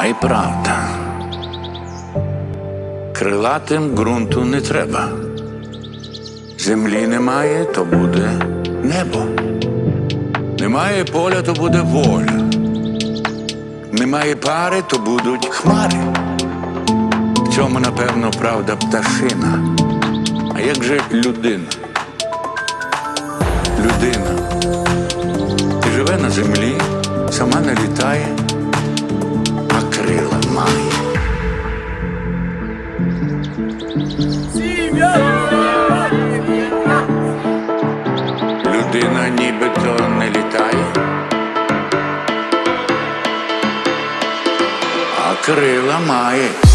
А й правда. Крилатим ґрунту не треба. Землі немає, то буде небо. Немає поля, то буде воля. Немає пари, то будуть хмари. В цьому, напевно, правда пташина. А як же людина? Людина і живе на землі, сама не літає, крила має.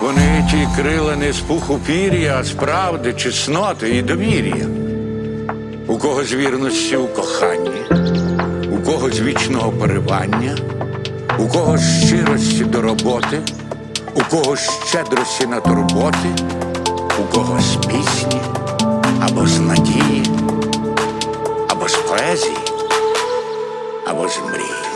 Вони ті крила не з пуху пір'я, а з правди, чесноти і довір'я. У кого з вірності у коханні, у кого з вічного поривання, у кого з щирості до роботи, у кого з щедрості на турботи, у кого з пісні, або з надії, або з поезії, або з мрії.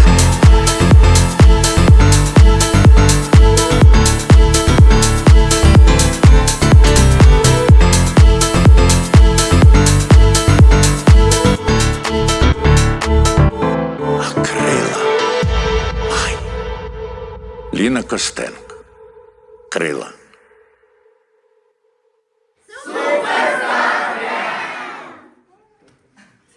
Ліна Костенко. Крила.